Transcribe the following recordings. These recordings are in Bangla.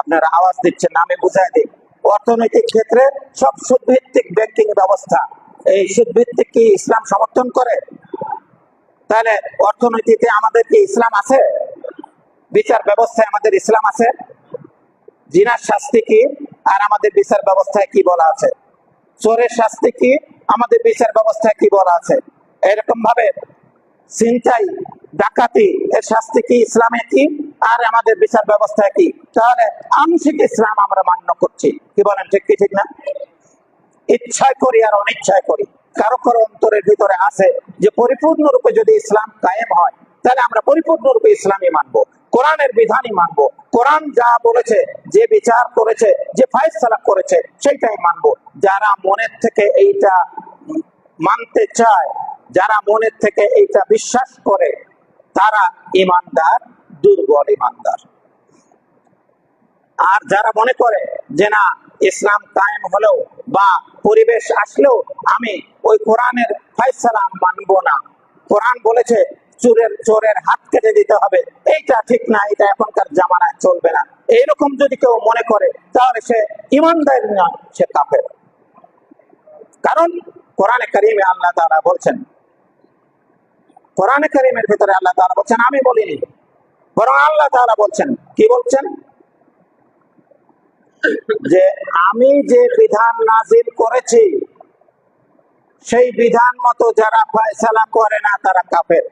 আপনারা আওয়াজ দিচ্ছেন না আমি বুঝাই দিই। অর্থনৈতিক ক্ষেত্রে সব সুদভিত্তিক ব্যাংকিং ব্যবস্থা, এই সুদভিত্তিক কি ইসলাম সমর্থন করে? তাহলে অর্থনীতিতে আমাদের কি ইসলাম আছে? বিচার ব্যবস্থায় আমাদের ইসলাম আছে? জিনার শাস্তি কি? আর আমাদের বিচার ব্যবস্থায় কি বলা আছে? চোরের শাস্তি কি? আমাদের বিচার ব্যবস্থায় কি বলা আছে? এরকম ভাবে চিন্তাই ডাকাতি, এর শাস্তি কি? ইসলামে কি? আর আমাদের বিচার ব্যবস্থায় কি? তাহলে আংশিক ইসলাম আমরা মান্য করছি। কি বলেন, ঠিক কি, ঠিক না? ইচ্ছায় করি আর অনিচ্ছায় করি। কারও কারও অন্তরের ভিতরে আছে যে পরিপূর্ণ রূপে যদি ইসলাম কায়েম হয়, তাহলে আমরা পরিপূর্ণ রূপে ইসলামই মানবো। কোরআনের বিধানই মানবো। কোরআন যা বলেছে, যে বিচার করেছে, যে ফায়সালা করেছে, সেইটাই মানবো। যারা মনের থেকে এইটা মানতে চায়, যারা মনের থেকে এইটা বিশ্বাস করে, তারা ইমানদার দুর্বল ইমানদার। আর যারা মনে করে যে না, ইসলাম কায়েম হলেও বা পরিবেশ আসলেও আমি ওই কোরআনের ফাইসালা মানব না। কোরআন বলেছে, চোরের চোরের হাত কেটে দিতে হবে। এইটা ঠিক না, এটা এখনকার জামানায় চলবে না। এইরকম যদি কেউ মনে করে, তাহলে সে ইমানদার নয় সে কাফের। কারণ কোরআনে করিমে আল্লাহ তাআলা বলছেন, কোরআনে করিমের ভিতরে আল্লাহ তাআলা বলছেন, আমি বলিনি বরং আল্লাহ তাআলা বলছেন, কি বলছেন? যে আমি যে বিধান নাজিল করেছি, সেই বিধান মতো যারা ফয়সালা করে না, তারা কাফের।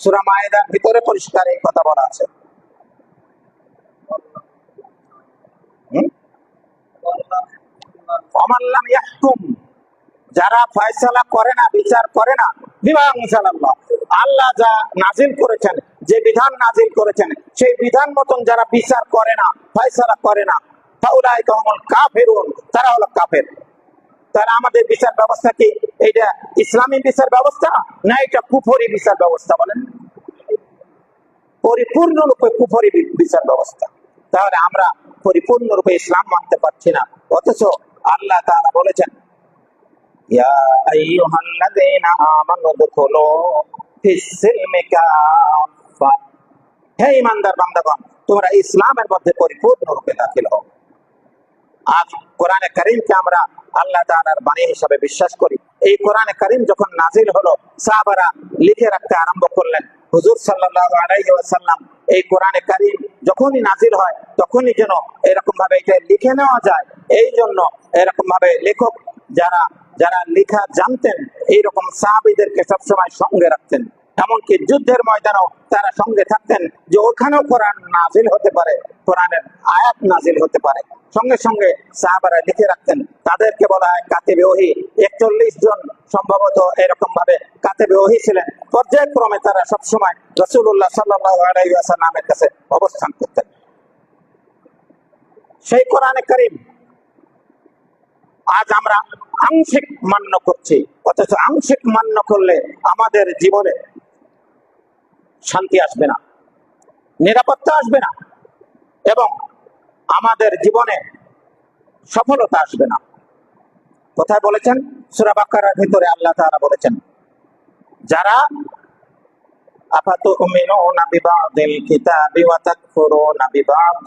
সূরা মায়েদার ভিতরে পরিষ্কার এই কথা বলা আছে। যারা ফয়সালা করে না, বিচার করে না বিবাহ আল্লাহ যা নাজিল করেছেন যে বিধান নাজিল করেছেন, সেই বিধান মতন যারা বিচার করে না, ফয়সালা করে না তারা হলো কাফের। তাহলে আমাদের বিচার ব্যবস্থা কি? এইটা ইসলামী বিচার ব্যবস্থা না এটা কুফরি বিচার ব্যবস্থা বলেন? পরিপূর্ণরূপে কুফরি বিচার ব্যবস্থা। তাহলে আমরা পরিপূর্ণরূপে ইসলাম মানতে পারছি না। অথচ আল্লাহ তারা বলেছেন, ইয়া আইয়ুহাল্লাযীনা আমানু দুখুলু ফিস-সিলমি কাফা। হে ইমানদার বান্দাগণ, তোমরা ইসলামের মধ্যে পরিপূর্ণরূপে দাখিল হও। আজ কোরআনে করিমকে আমরা আল্লাহ তাআলার বাণী হিসাবে বিশ্বাস করি। এই কোরআনে করিম যখন নাজিল হলো, সাহাবারা লিখে রাখতে আরম্ভ করলেন, হুজুর সাল্লাল্লাহু আলাইহি ওয়াসাল্লাম, এই কোরআনে করিম যখনই নাজিল হয়, তখনই যেন এরকম ভাবে এটা লিখে নেওয়া যায়। এই জন্য এরকম ভাবে লেখক যারা যারা লেখা জানতেন, এইরকম সাহাবীদেরকে সবসময় সঙ্গে রাখতেন। এমনকি যুদ্ধের ময়দানেও তারা সঙ্গে থাকতেন যে ওখানেও কোরআন নাজিল হতে পারে, কোরআনের আয়াত নাজিল হতে পারে। সঙ্গে সঙ্গে সাহাবারা লিখে রাখতেন, তাদেরকে বলা হয় কাতেবে ওহি। একচল্লিশ জন সম্ভবত এরকম ভাবে কাতেবে ওহি ছিলেন। পর্যায়ক্রমে তারা সবসময় রসুল্লাহ সাল্লাহ নামের কাছে অবস্থান করতেন। সেই কোরআনে করিম আজ আমরা আংশিক মান্য করছি, অথচ আংশিক মান্য করলে আমাদের জীবনে শান্তি আসবে না, নিরাপত্তা আসবে না এবং আমাদের জীবনে সফলতা আসবে না। কোথায় বলেছেন? সুরাবাক্কার ভিতরে আল্লাহ তারা বলেছেন, যারা আপাত বিবাদিল কিতাবি ওয়া তাকফুরুনা বিবাদ